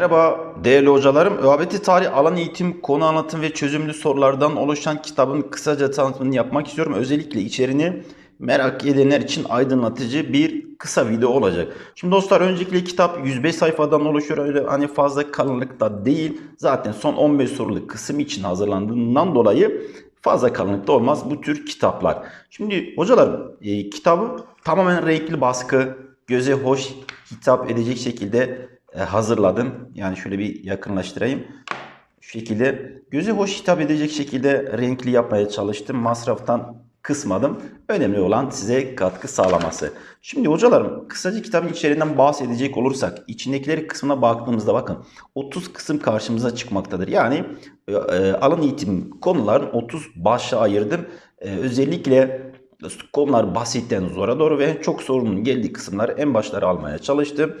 Merhaba değerli hocalarım. ÖABT Tarih Alan Eğitim Konu Anlatım ve Çözümlü sorulardan oluşan kitabın kısaca tanıtımını yapmak istiyorum. Özellikle içeriğini merak edenler için aydınlatıcı bir kısa video olacak. Şimdi dostlar öncelikle kitap 105 sayfadan oluşuyor. Öyle hani fazla kalınlıkta değil. Zaten son 15 soruluk kısım için hazırlandığından dolayı fazla kalınlıkta olmaz bu tür kitaplar. Şimdi hocalarım e, kitabı tamamen renkli baskı, göze hoş hitap edecek şekilde hazırladım. Yani şöyle bir yakınlaştırayım. Şu şekilde göze hoş hitap edecek şekilde renkli yapmaya çalıştım. Masraftan kısmadım. Önemli olan size katkı sağlaması. Şimdi hocalarım kısaca kitabın içeriğinden bahsedecek olursak içindekileri kısmına baktığımızda bakın 30 kısım karşımıza çıkmaktadır. Yani e, e, alan eğitim konuların 30 başlığa ayırdım. E, özellikle konular basitten zora doğru ve çok sorunun geldiği kısımları en başları almaya çalıştım.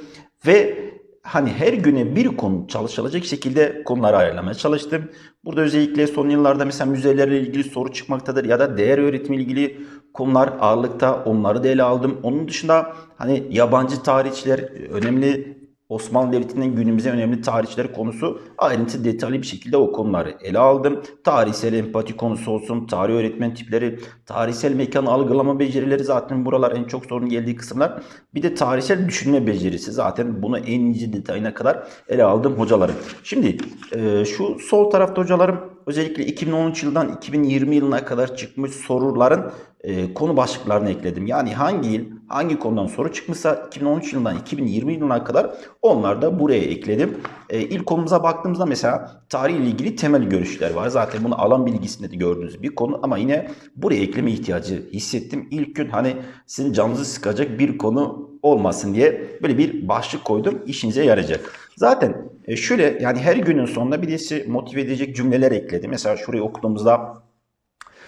Ve hani her güne bir konu çalışılacak şekilde konuları ayarlamaya çalıştım. Burada özellikle son yıllarda mesela müzelerle ilgili soru çıkmaktadır ya da değer öğretimi ilgili konular ağırlıkta onları da ele aldım. Onun dışında hani yabancı tarihçiler önemli Osmanlı Devleti'nin günümüze önemli tarihçiler konusu ayrıntı detaylı bir şekilde o konuları ele aldım. Tarihsel empati konusu olsun, tarih öğretmen tipleri, tarihsel mekan algılama becerileri zaten buralar en çok sorun geldiği kısımlar. Bir de tarihsel düşünme becerisi zaten bunu en ince detayına kadar ele aldım hocalarım. Şimdi e, şu sol tarafta hocalarım özellikle 2013 yıldan 2020 yılına kadar çıkmış soruların e, konu başlıklarını ekledim. Yani hangi yıl, hangi konudan soru çıkmışsa 2013 yılından 2020 yılına kadar onlar da buraya ekledim. E, ilk konumuza baktığımızda mesela tarih ile ilgili temel görüşler var. Zaten bunu alan bilgisinde de gördüğünüz bir konu ama yine buraya ekleme ihtiyacı hissettim. İlk gün hani sizin canınızı sıkacak bir konu olmasın diye böyle bir başlık koydum. İşinize yarayacak. Zaten e, şöyle yani her günün sonunda birisi motive edecek cümleler ekledim. Mesela şurayı okuduğumuzda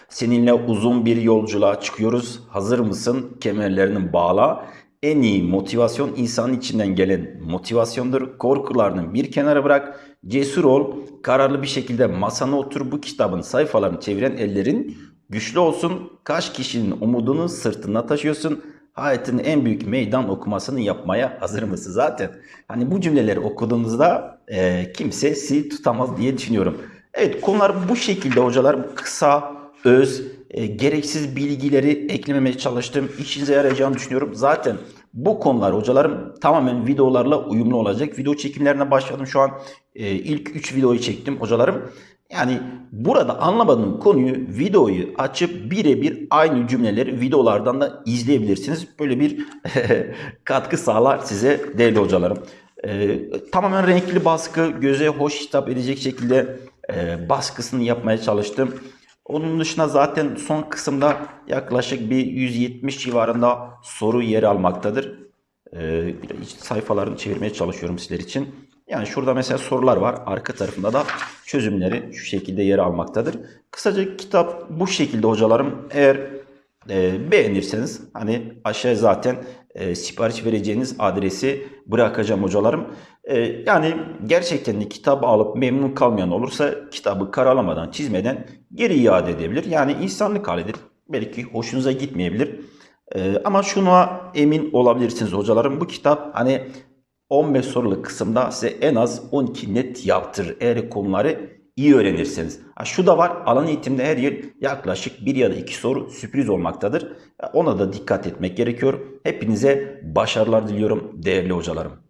Seninle uzun bir yolculuğa çıkıyoruz. Hazır mısın? Kemerlerini bağla. En iyi motivasyon insanın içinden gelen motivasyondur. Korkularını bir kenara bırak. Cesur ol. Kararlı bir şekilde masana otur. Bu kitabın sayfalarını çeviren ellerin güçlü olsun. Kaç kişinin umudunu sırtına taşıyorsun. Hayatın en büyük meydan okumasını yapmaya hazır mısın zaten? Hani bu cümleleri okuduğunuzda e, kimse sizi tutamaz diye düşünüyorum. Evet konular bu şekilde hocalar kısa, öz, e, gereksiz bilgileri eklememeye çalıştım. İşinize yarayacağını düşünüyorum. Zaten bu konular hocalarım tamamen videolarla uyumlu olacak. Video çekimlerine başladım şu an. E, ilk 3 videoyu çektim hocalarım. Yani burada anlamadığım konuyu videoyu açıp birebir aynı cümleleri videolardan da izleyebilirsiniz. Böyle bir katkı sağlar size değerli hocalarım. E, tamamen renkli baskı, göze hoş hitap edecek şekilde e, baskısını yapmaya çalıştım. Onun dışında zaten son kısımda yaklaşık bir 170 civarında soru yer almaktadır. Ee, sayfalarını çevirmeye çalışıyorum sizler için. Yani şurada mesela sorular var. Arka tarafında da çözümleri şu şekilde yer almaktadır. Kısaca kitap bu şekilde hocalarım. Eğer e, beğenirseniz hani aşağıya zaten e, sipariş vereceğiniz adresi bırakacağım hocalarım. E, yani gerçekten de kitabı alıp memnun kalmayan olursa kitabı karalamadan çizmeden geri iade edebilir. Yani insanlık halidir. Belki hoşunuza gitmeyebilir. E, ama şuna emin olabilirsiniz hocalarım. Bu kitap hani 15 soruluk kısımda size en az 12 net yaptır eğer konuları iyi öğrenirseniz. Ha, şu da var alan eğitimde her yıl yaklaşık bir ya da iki soru sürpriz olmaktadır. Ona da dikkat etmek gerekiyor. Hepinize başarılar diliyorum değerli hocalarım.